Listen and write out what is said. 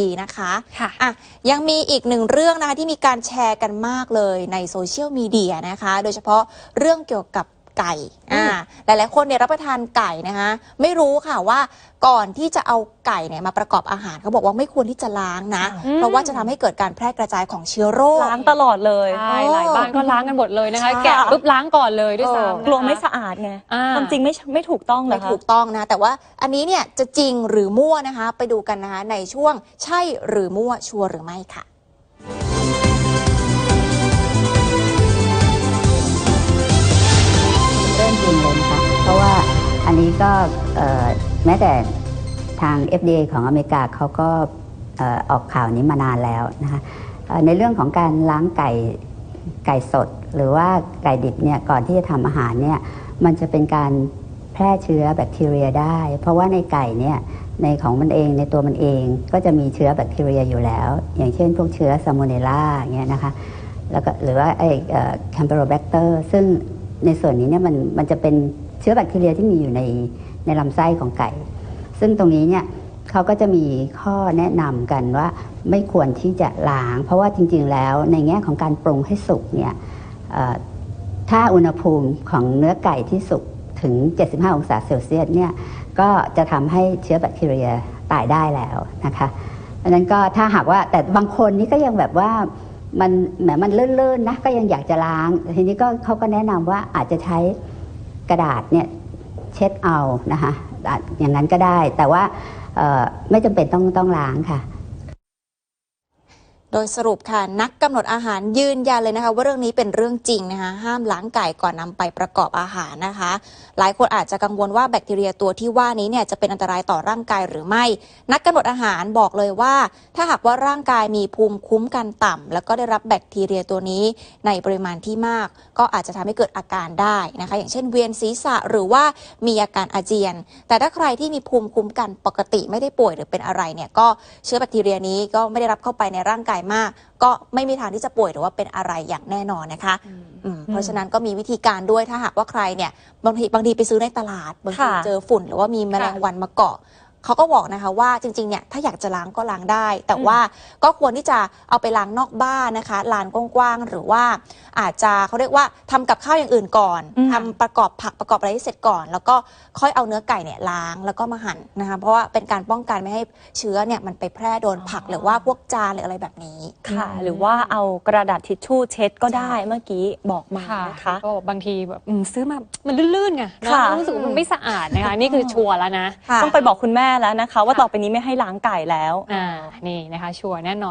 ดีนะคะค่ะอะ ยังมีอีกหนึ่งเรื่องนะคะที่มีการแชร์กันมากเลยในโซเชียลมีเดียนะคะ โดยเฉพาะเรื่องเกี่ยวกับ ไก่อ่าหลาย ๆ คนเนี่ยรับประทานไก่นะคะไม่รู้ค่ะว่าก่อนที่จะเอาไก่เนี่ยมาประกอบอาหารเขาบอกว่าไม่ควรที่จะล้างนะ อืม เพราะว่าจะทำให้เกิดการแพร่กระจายของเชื้อโรค ล้างตลอดเลย ใช่หลายบ้านก็ล้างกันหมดเลยนะคะ ใช่ แกะปุ๊บล้างก่อนเลยด้วยเออซ้ำนะคะ กลัวไม่สะอาดไงอ่า ความจริงไม่ไม่ถูกต้องเหรไม่อคะ ถูกต้องนะ แต่ว่าอันนี้เนี่ยจะจริงหรือมั่วนะคะ ไปดูกันนะคะในช่วงใช่หรือมั่วชัวร์หรือไม่ค่ะ นนี้ก็แม้แต่ทาง FDA ของอเมริกาเขาก็อออกข่าวนี้มานานแล้วนะคะในเรื่องของการล้างไก่ไก่สด หรือว่าไก่ดิบเนี่ยก่อนที่จะทำอาหารเนี่ยมันจะเป็นการแพร่เชื้อแบคทีเรียได้ เพราะว่าในไก่เนี่ยในของมันเองในตัวมันเองก็จะมีเชื้อแบคทีเรียอยู่แล้ว อย่างเช่นพวกเชื้อซามูเนล่าเงี้ยนะคะแล้วก็หรือว่าไอ้แคมเปโรแบคเตอร์ซึ่งในส่วนนี้เนี่ยมันมันจะเป็น เชื้อแบคทีเรียที่มีอยู่ในในลำไส้ของไก่ ซึ่งตรงนี้เนี่ยเขาก็จะมีข้อแนะนำกันว่าไม่ควรที่จะล้าง เพราะว่าจริงๆแล้วในแง่ของการปรุงให้สุกเนี่ยถ้าอุณหภูมิของเนื้อไก่ที่สุกถึง 75 องศาเซลเซียสเนี่ยก็จะทำให้เชื้อแบคทีเรียตายได้แล้วนะคะดังนั้นก็ถ้าหากว่าแต่บางคนนี่ก็ยังแบบว่ามันแหมมันเลื่อนๆนะก็ยังอยากจะล้าง ทีนี้ก็เขาก็แนะนำว่าอาจจะใช้ กระดาษเนี่ยเช็ดเอานะคะอย่างนั้นก็ได้ แต่ว่าไม่จำเป็นต้องต้องล้างค่ะ โดยสรุปค่ะนักกำหนดอาหารยืนยันเลยนะคะว่าเรื่องนี้เป็นเรื่องจริงนะคะห้ามล้างไก่ก่อนนำไปประกอบอาหารนะคะ หลายคนอาจจะกังวลว่าแบคทีเรียตัวที่ว่านี้เนี่ยจะเป็นอันตรายต่อร่างกายหรือไม่ นักกำหนดอาหารบอกเลยว่า ถ้าหากว่าร่างกายมีภูมิคุ้มกันต่ำแล้วก็ได้รับแบคทีเรียตัวนี้ในปริมาณที่มาก ก็อาจจะทำให้เกิดอาการได้นะคะ อย่างเช่นเวียนศีรษะหรือว่ามีอาการอาเจียน แต่ถ้าใครที่มีภูมิคุ้มกันปกติไม่ได้ป่วยหรือเป็นอะไรเนี่ยก็เชื้อแบคทีเรียนี้ก็ไม่ได้รับเข้าไปในร่างกายมาก ก็ไม่มีทางที่จะป่วยหรือว่าเป็นอะไรอย่างแน่นอนนะคะอืมเพราะฉะนั้นก็มีวิธีการด้วยถ้าหากว่าใครเนี่ยบางทีบางทีไปซื้อในตลาดบางทีค่ะเจอฝุ่นหรือว่ามีแมลงวันมาเกาะ เขาก็บอกนะคะว่าจริงๆเนี่ยถ้าอยากจะล้างก็ล้างได้ แต่ว่าก็ควรที่จะเอาไปล้างนอกบ้านนะคะลานกว้างๆหรือว่าอาจจะเขาเรียกว่าทำกับข้าวอย่างอื่นก่อนอืมทำประกอบผักประกอบอะไรให้เสร็จก่อน แล้วก็ค่อยเอาเนื้อไก่เนี่ยล้างแล้วก็มาหั่นนะคะเพราะว่าเป็นการป้องกันไม่ให้เชื้อเนี่ยมันไปแพร่โดนผักหรือว่าพวกจานหรืออะไรแบบนี้ค่ะ หรือว่าเอากระดาษทิชชู่เช็ดก็ได้เมื่อกี้บอกมาค่ะนะคะก็บางทีแบบอืมซื้อมามันลื่นๆไงเนอะค่ะรู้สึกว่ามันไม่สะอาดนะคะนี่คือชัวร์แล้วนะค่ะต้องไปบอกคุณแม่แล้วนะคะ ว่าต่อไปนี้ไม่ให้ล้างไก่แล้ว อ่า นี่นะคะ ชัวร์แน่นอน